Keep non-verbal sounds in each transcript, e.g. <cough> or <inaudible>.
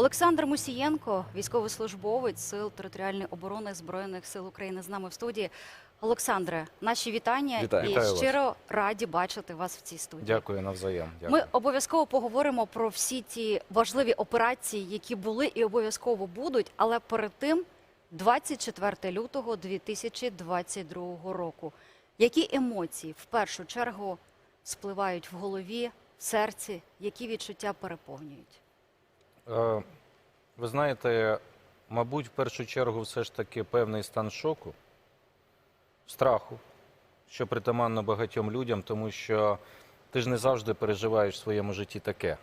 Олександр Мусієнко, військовослужбовець Сил територіальної оборони Збройних сил України, з нами в студії. Олександре, наші вітання Вітаю. і Вітаю вас. щиро раді бачити вас в цій студії. Дякую навзаєм. Дякую. Ми обов'язково поговоримо про всі ті важливі операції, які були і обов'язково будуть. Але перед тим, 24 лютого 2022 року. Які емоції в першу чергу спливають в голові, в серці, які відчуття переповнюють? Е, Ви знаєте, мабуть, в першу чергу, все ж таки певний стан шоку, страху, що притаманно багатьом людям, тому що ти ж не завжди переживаєш в своєму житті таке.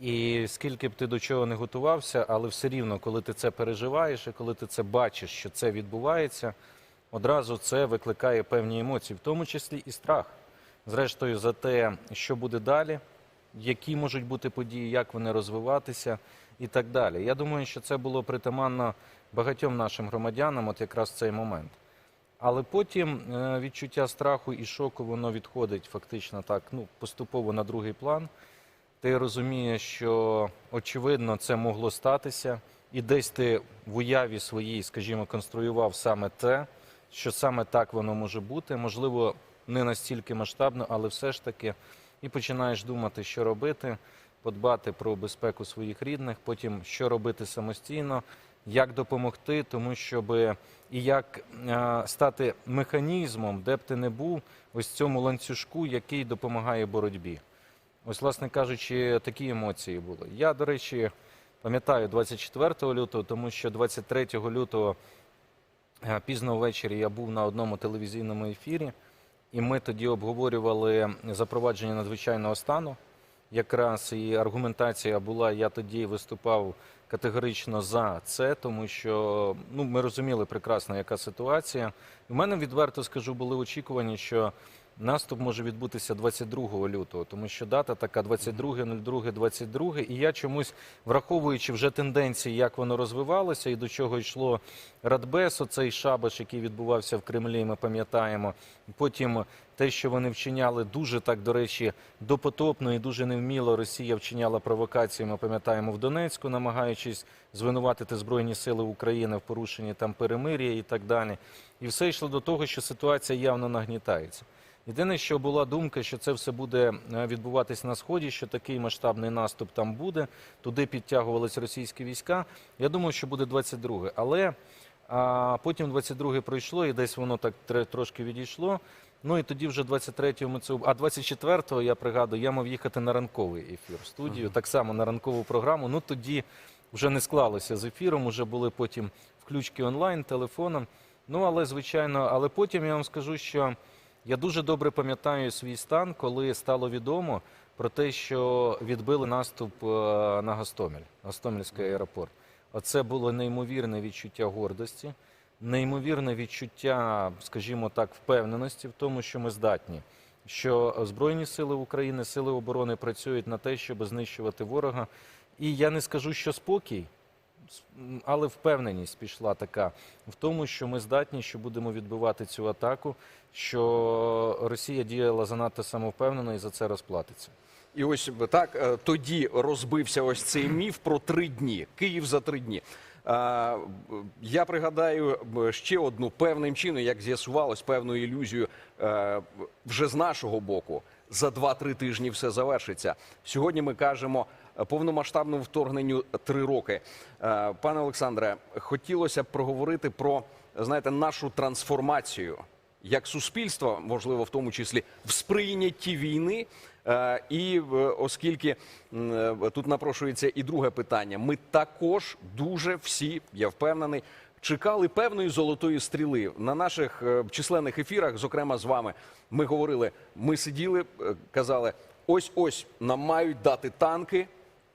І скільки б ти до чого не готувався, але все рівно, коли ти це переживаєш і коли ти це бачиш, що це відбувається, одразу це викликає певні емоції, в тому числі і страх. Зрештою, за те, що буде далі, які можуть бути події, як вони розвиватися і так далі. Я думаю, що це було притаманно багатьом нашим громадянам, от якраз цей момент. Але потім е, відчуття страху і шоку воно відходить фактично так, ну поступово на другий план. Ти розумієш, що очевидно це могло статися, і десь ти в уяві своїй, скажімо, конструював саме те, що саме так воно може бути. Можливо, не настільки масштабно, але все ж таки, і починаєш думати, що робити, подбати про безпеку своїх рідних, потім що робити самостійно, як допомогти, тому щоб і як е, стати механізмом, де б ти не був, ось цьому ланцюжку, який допомагає боротьбі. Ось, власне кажучи, такі емоції були. Я, до речі, пам'ятаю 24 лютого, тому що 23 лютого е, пізно ввечері я був на одному телевізійному ефірі, і ми тоді обговорювали запровадження надзвичайного стану. Якраз і аргументація була, я тоді виступав категорично за це, тому що ну, ми розуміли прекрасно, яка ситуація. У мене відверто скажу, були очікування, що наступ може відбутися 22 лютого, тому що дата така 22.02.22, і я чомусь, враховуючи вже тенденції, як воно розвивалося і до чого йшло Радбес, оцей шабаш, який відбувався в Кремлі, ми пам'ятаємо. Потім те, що вони вчиняли дуже так, до речі, допотопно і дуже невміло Росія вчиняла провокації, ми пам'ятаємо в Донецьку, намагаючись звинуватити Збройні Сили України в порушенні там перемир'я і так далі. І все йшло до того, що ситуація явно нагнітається. Єдине, що була думка, що це все буде е, відбуватись на сході, що такий масштабний наступ там буде. Туди підтягувались російські війська. Я думав, що буде 22 але а, потім 22 пройшло, і десь воно так трошки відійшло. Ну і тоді вже 23-го ми це а 24-го, я пригадую, я мав їхати на ранковий ефір в студію, так само на ранкову програму. Ну тоді вже не склалося з ефіром, вже були потім включки онлайн, телефоном. Ну але звичайно, але потім я вам скажу, що я дуже добре пам'ятаю свій стан, коли стало відомо про те, що відбили наступ е, на Гостомель, Гостомельський аеропорт. Оце було неймовірне відчуття гордості, неймовірне відчуття, скажімо так, впевненості в тому, що ми здатні. Що Збройні сили України, сили оборони працюють на те, щоб знищувати ворога. І я не скажу, що спокій, але впевненість пішла така в тому, що ми здатні, що будемо відбивати цю атаку, що Росія діяла занадто самовпевнено і за це розплатиться. І ось так е, тоді розбився ось цей міф про три дні. Київ за три дні. Я пригадаю ще одну певним чином, як з'ясувалось, певну ілюзію е, вже з нашого боку. За 2-3 тижні все завершиться. Сьогодні ми кажемо повномасштабному вторгненню три роки. Е, Пане Олександре, хотілося б проговорити про знаєте нашу трансформацію як суспільство, можливо, в тому числі в сприйнятті війни. Е, І е, оскільки тут напрошується і друге питання, ми також дуже всі, я впевнений, чекали певної золотої стріли на наших численних ефірах, зокрема з вами. Ми говорили, ми сиділи, казали: ось ось нам мають дати танки.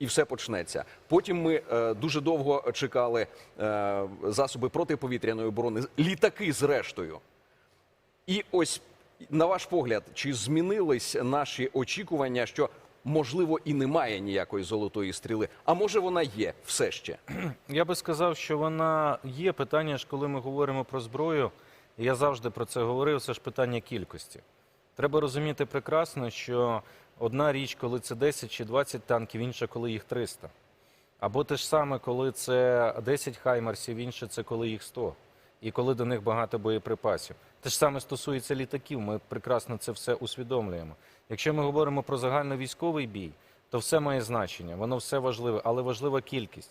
І все почнеться. Потім ми е, дуже довго чекали е, засоби протиповітряної оборони, літаки зрештою. І ось на ваш погляд, чи змінились наші очікування, що можливо і немає ніякої золотої стріли, а може вона є все ще? <clears throat> Я би сказав, що вона є. Питання ж, коли ми говоримо про зброю, я завжди про це говорив, це ж питання кількості. Треба розуміти прекрасно, що одна річ, коли це 10 чи 20 танків, інша, коли їх 300. Або те ж саме, коли це 10 хаймарсів, інше це коли їх 100. І коли до них багато боєприпасів. Те ж саме стосується літаків. Ми прекрасно це все усвідомлюємо. Якщо ми говоримо про загальновійськовий бій, то все має значення, воно все важливе, але важлива кількість.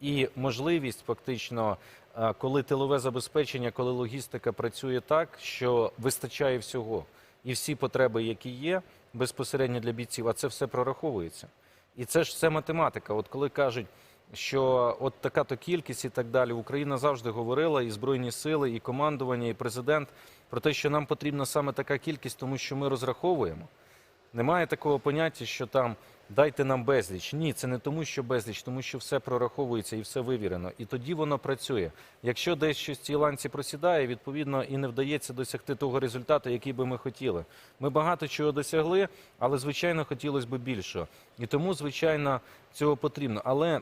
І можливість фактично, е, коли тилове забезпечення, коли логістика працює так, що вистачає всього, і всі потреби, які є безпосередньо для бійців, а це все прораховується. І це ж все математика. От коли кажуть, що от така то кількість і так далі, Україна завжди говорила, і збройні сили, і командування, і президент про те, що нам потрібна саме така кількість, тому що ми розраховуємо. Немає такого поняття, що там дайте нам безліч. Ні, це не тому, що безліч, тому що все прораховується і все вивірено. І тоді воно працює. Якщо десь щось в цій ланці просідає, відповідно і не вдається досягти того результату, який би ми хотіли. Ми багато чого досягли, але звичайно хотілося б більшого. І тому, звичайно, цього потрібно. Але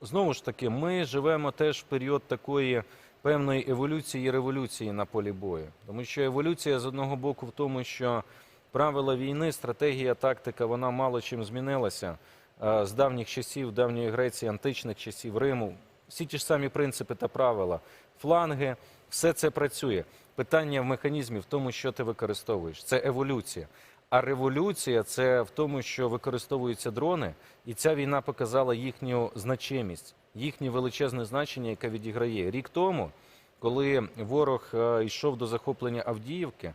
знову ж таки, ми живемо теж в період такої певної еволюції і революції на полі бою. Тому що еволюція з одного боку в тому, що правила війни, стратегія, тактика, вона мало чим змінилася е, з давніх часів, давньої Греції, античних часів, Риму. Всі ті ж самі принципи та правила, фланги, все це працює. Питання в механізмі в тому, що ти використовуєш. Це еволюція. А революція це в тому, що використовуються дрони, і ця війна показала їхню значимість, їхнє величезне значення, яке відіграє. Рік тому, коли ворог е, йшов до захоплення Авдіївки,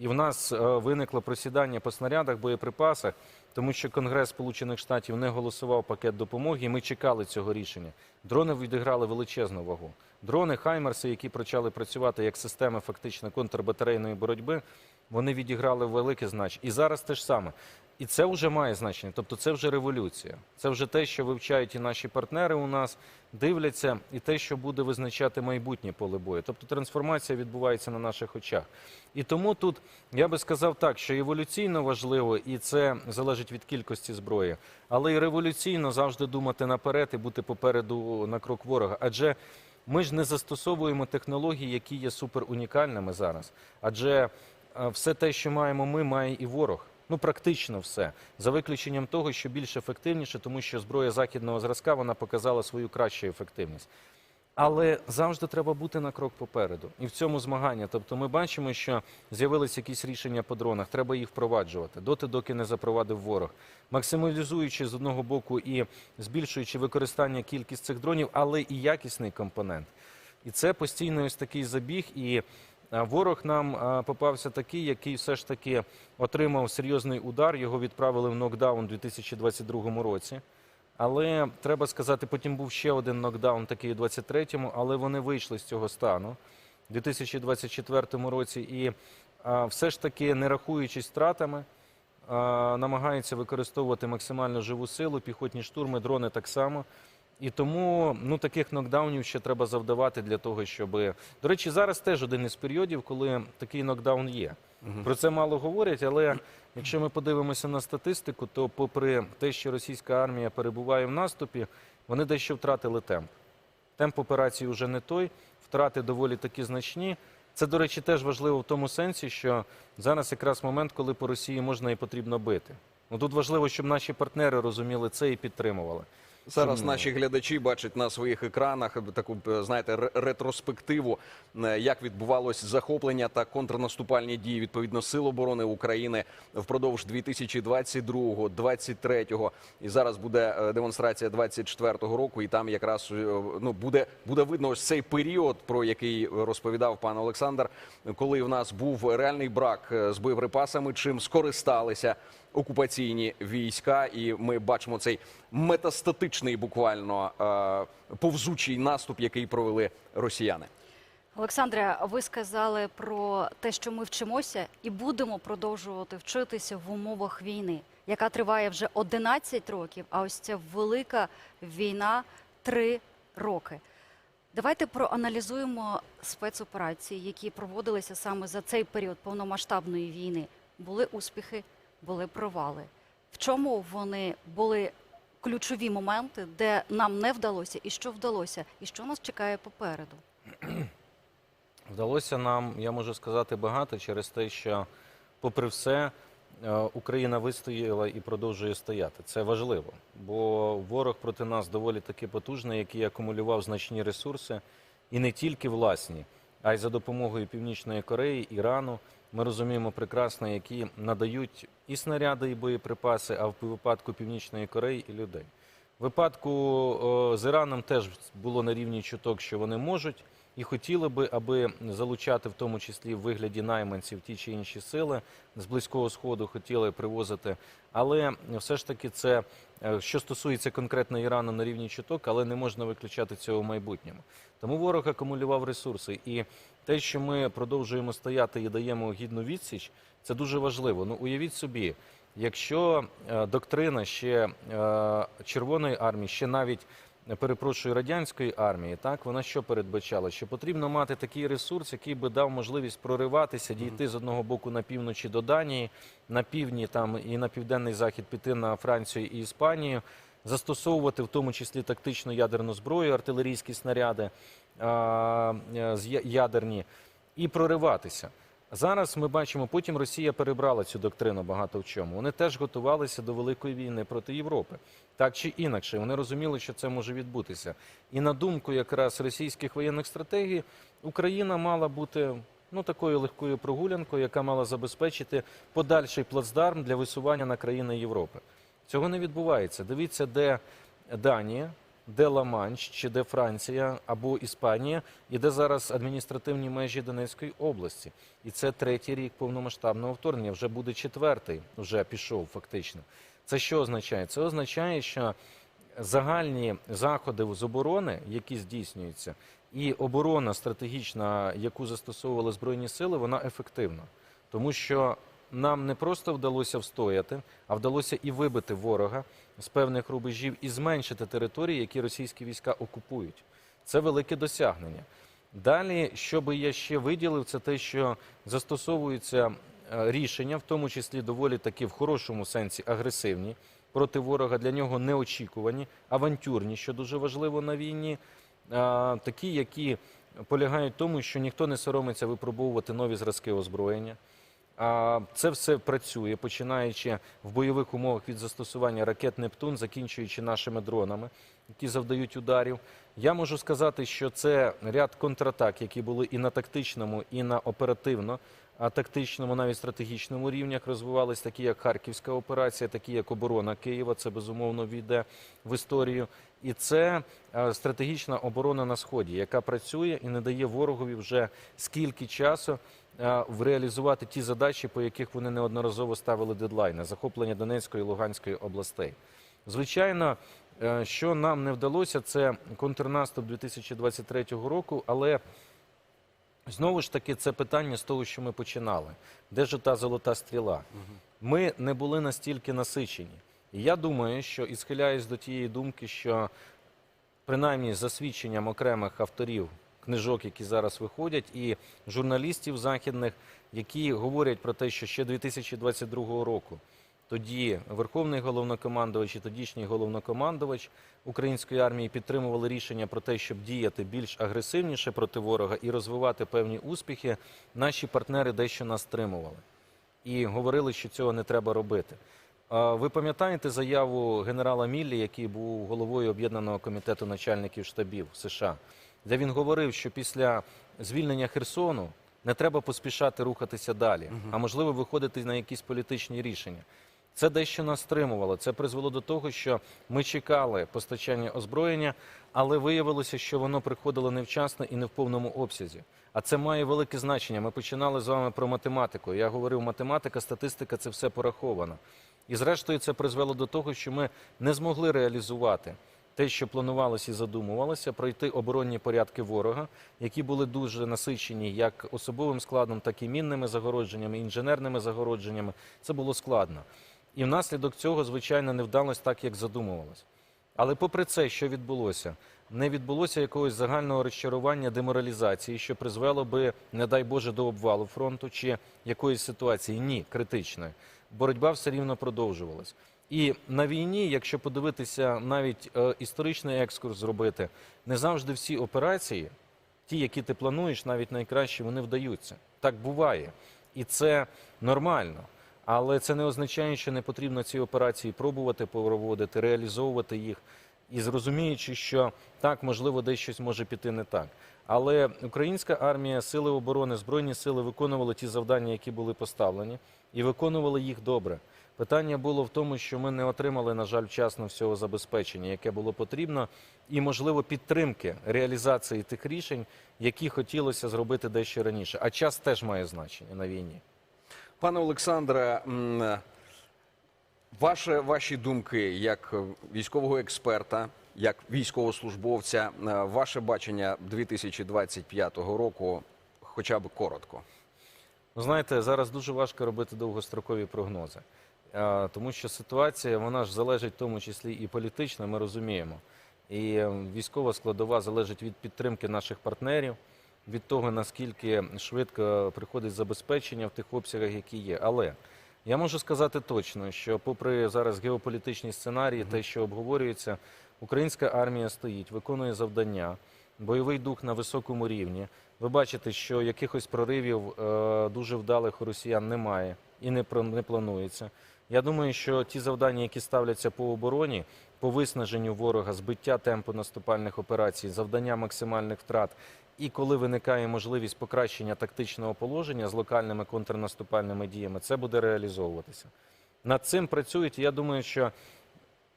і в нас е, виникло просідання по снарядах, боєприпасах, тому що Конгрес Сполучених Штатів не голосував пакет допомоги, і ми чекали цього рішення. Дрони відіграли величезну вагу. Дрони Хаймерси, які почали працювати як системи фактично контрбатарейної боротьби, вони відіграли велике значення. І зараз те ж саме. І це вже має значення. Тобто це вже революція. Це вже те, що вивчають і наші партнери у нас, дивляться, і те, що буде визначати майбутнє поле бою. Тобто трансформація відбувається на наших очах. І тому тут я би сказав так, що еволюційно важливо, і це залежить від кількості зброї, але і революційно завжди думати наперед і бути попереду на крок ворога. Адже ми ж не застосовуємо технології, які є супер унікальними зараз. Адже е, все те, що маємо ми, має і ворог. Ну, практично все. За виключенням того, що більш ефективніше, тому що зброя західного зразка вона показала свою кращу ефективність. Але завжди треба бути на крок попереду. І в цьому змагання. Тобто ми бачимо, що з'явилися якісь рішення по дронах, треба їх впроваджувати, доти, доки не запровадив ворог, максималізуючи з одного боку і збільшуючи використання кількість цих дронів, але і якісний компонент. І це постійно ось такий забіг. І ворог нам попався такий, який все ж таки отримав серйозний удар. Його відправили в нокдаун у 2022 році. Але треба сказати, потім був ще один нокдаун, такий у 23-му, але вони вийшли з цього стану у 2024 році. І а, все ж таки, не рахуючись втратами, намагаються використовувати максимально живу силу, піхотні штурми, дрони так само. І тому ну, таких нокдаунів ще треба завдавати для того, щоб. До речі, зараз теж один із періодів, коли такий нокдаун є. Про це мало говорять, але якщо ми подивимося на статистику, то попри те, що російська армія перебуває в наступі, вони дещо втратили темп. Темп операції вже не той, втрати доволі такі значні. Це, до речі, теж важливо в тому сенсі, що зараз якраз момент, коли по Росії можна і потрібно бити. Ну тут важливо, щоб наші партнери розуміли це і підтримували. Зараз наші глядачі бачать на своїх екранах таку, е, знаєте, ретроспективу, е, як відбувалось захоплення та контрнаступальні дії відповідно Сил оборони України впродовж 2022-2023 І зараз буде е, демонстрація 24-го року, і там якраз е, ну буде буде видно ось цей період, про який розповідав пан Олександр, коли в нас був реальний брак е, з боєприпасами, чим скористалися окупаційні війська, і ми бачимо цей метастатичний, буквально е, повзучий наступ, який провели росіяни. Олександре, ви сказали про те, що ми вчимося і будемо продовжувати вчитися в умовах війни, яка триває вже 11 років, а ось ця велика війна 3 роки. Давайте проаналізуємо спецоперації, які проводилися саме за цей період повномасштабної війни. Були успіхи, були провали. В чому вони були ключові моменти, де нам не вдалося, і що вдалося, і що нас чекає попереду? <clears throat> Вдалося нам, я можу сказати, багато через те, що, попри все, е, Україна вистояла і продовжує стояти. Це важливо, бо ворог проти нас доволі таки потужний, який акумулював значні ресурси, і не тільки власні, а й за допомогою Північної Кореї, Ірану. Ми розуміємо прекрасно, які надають і снаряди, і боєприпаси, а в випадку Північної Кореї і людей. В випадку з Іраном теж було на рівні чуток, що вони можуть і хотіли би, аби залучати в тому числі в вигляді найманців ті чи інші сили з близького сходу хотіли привозити. Але все ж таки, це е, що стосується конкретно Ірану на рівні чуток, але не можна виключати цього в майбутньому. Тому ворог акумулював ресурси, і те, що ми продовжуємо стояти і даємо гідну відсіч, це дуже важливо. Ну уявіть собі, якщо е, доктрина ще е, Червоної армії, ще навіть е, перепрошую радянської армії, так вона що передбачала? Що потрібно мати такий ресурс, який би дав можливість прориватися, дійти з одного боку на півночі до Данії, на півдні там і на південний захід піти на Францію і Іспанію. Застосовувати в тому числі тактичну ядерну зброю, артилерійські снаряди ядерні, і прориватися. Зараз ми бачимо, потім Росія перебрала цю доктрину багато в чому. Вони теж готувалися до великої війни проти Європи, так чи інакше. Вони розуміли, що це може відбутися. І на думку якраз російських воєнних стратегій, Україна мала бути ну такою легкою прогулянкою, яка мала забезпечити подальший плацдарм для висування на країни Європи. Цього не відбувається. Дивіться, де Данія, де Ла-Манш, чи де Франція або Іспанія, і де зараз адміністративні межі Донецької області. І це третій рік повномасштабного вторгнення. Вже буде четвертий, вже пішов фактично. Це що означає? Це означає, що загальні заходи з оборони, які здійснюються, і оборона стратегічна, яку застосовували збройні сили, вона ефективна, тому що нам не просто вдалося встояти, а вдалося і вибити ворога з певних рубежів і зменшити території, які російські війська окупують. Це велике досягнення. Далі, що би я ще виділив, це те, що застосовуються е, рішення, в тому числі доволі таки в хорошому сенсі агресивні проти ворога, для нього неочікувані, авантюрні, що дуже важливо на війні, такі, які полягають в тому, що ніхто не соромиться випробовувати нові зразки озброєння. Це все працює, починаючи в бойових умовах від застосування ракет Нептун, закінчуючи нашими дронами, які завдають ударів. Я можу сказати, що це ряд контратак, які були і на тактичному, і на оперативно, тактичному, навіть стратегічному рівнях розвивались, такі як Харківська операція, такі як оборона Києва. Це безумовно війде в історію. І це е, стратегічна оборона на сході, яка працює і не дає ворогові вже скільки часу е, реалізувати ті задачі, по яких вони неодноразово ставили дедлайни захоплення Донецької і Луганської областей. Звичайно, е, що нам не вдалося, це контрнаступ 2023 року, але знову ж таки це питання з того, що ми починали. Де ж та золота стріла? Ми не були настільки насичені. І я думаю, що і схиляюсь до тієї думки, що принаймні за свідченням окремих авторів книжок, які зараз виходять, і журналістів західних, які говорять про те, що ще 2022 року тоді Верховний головнокомандувач і тодішній головнокомандувач української армії підтримували рішення про те, щоб діяти більш агресивніше проти ворога і розвивати певні успіхи. Наші партнери дещо нас стримували і говорили, що цього не треба робити. Ви пам'ятаєте заяву генерала Міллі, який був головою об'єднаного комітету начальників штабів США, де він говорив, що після звільнення Херсону не треба поспішати рухатися далі, а можливо виходити на якісь політичні рішення. Це дещо нас стримувало. Це призвело до того, що ми чекали постачання озброєння, але виявилося, що воно приходило невчасно і не в повному обсязі. А це має велике значення. Ми починали з вами про математику. Я говорив, математика, статистика це все пораховано. І зрештою це призвело до того, що ми не змогли реалізувати те, що планувалося і задумувалося, пройти оборонні порядки ворога, які були дуже насичені як особовим складом, так і мінними загородженнями, інженерними загородженнями. Це було складно. І внаслідок цього, звичайно, не вдалося так, як задумувалось. Але попри це, що відбулося, не відбулося якогось загального розчарування деморалізації, що призвело би, не дай Боже, до обвалу фронту чи якоїсь ситуації. Ні, критичної. Боротьба все рівно продовжувалась. І на війні, якщо подивитися, навіть е, історичний екскурс зробити, не завжди всі операції, ті, які ти плануєш, навіть найкращі, вони вдаються. Так буває. І це нормально. Але це не означає, що не потрібно ці операції пробувати проводити, реалізовувати їх. І зрозуміючи, що так, можливо, десь щось може піти не так. Але українська армія, сили оборони, збройні сили виконували ті завдання, які були поставлені, і виконували їх добре. Питання було в тому, що ми не отримали, на жаль, вчасно всього забезпечення, яке було потрібно, і можливо підтримки реалізації тих рішень, які хотілося зробити дещо раніше. А час теж має значення на війні. Пане Олександре, ваше, ваші думки як військового експерта, як військовослужбовця, е, ваше бачення 2025 року, хоча б коротко. Ви знаєте, зараз дуже важко робити довгострокові прогнози, Е, тому що ситуація вона ж залежить в тому числі і політична, ми розуміємо. І військова складова залежить від підтримки наших партнерів, від того наскільки швидко приходить забезпечення в тих обсягах, які є. Але я можу сказати точно, що попри зараз геополітичні сценарії, те, що обговорюється, українська армія стоїть, виконує завдання, бойовий дух на високому рівні. Ви бачите, що якихось проривів е, дуже вдалих у росіян немає і не, не планується. Я думаю, що ті завдання, які ставляться по обороні, по виснаженню ворога, збиття темпу наступальних операцій, завдання максимальних втрат, і коли виникає можливість покращення тактичного положення з локальними контрнаступальними діями, це буде реалізовуватися. Над цим працюють. Я думаю, що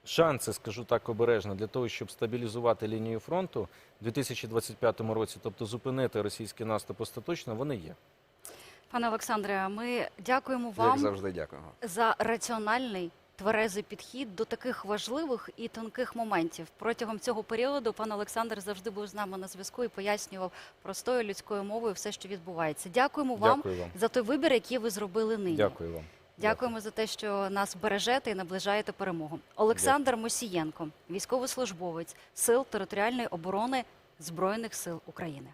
шанси, скажу так обережно, для того, щоб стабілізувати лінію фронту у 2025 році, тобто зупинити російський наступ остаточно, вони є. Пане Олександре, ми дякуємо Як вам завжди, дякуємо. за раціональний. Тверезий підхід до таких важливих і тонких моментів протягом цього періоду пан Олександр завжди був з нами на зв'язку і пояснював простою людською мовою все, що відбувається. Дякуємо вам Дякую вам. за той вибір, який ви зробили нині. Дякую вам. Дякуємо за те, що нас бережете і наближаєте перемогу. Олександр Мосієнко, військовослужбовець Сил територіальної оборони Збройних сил України.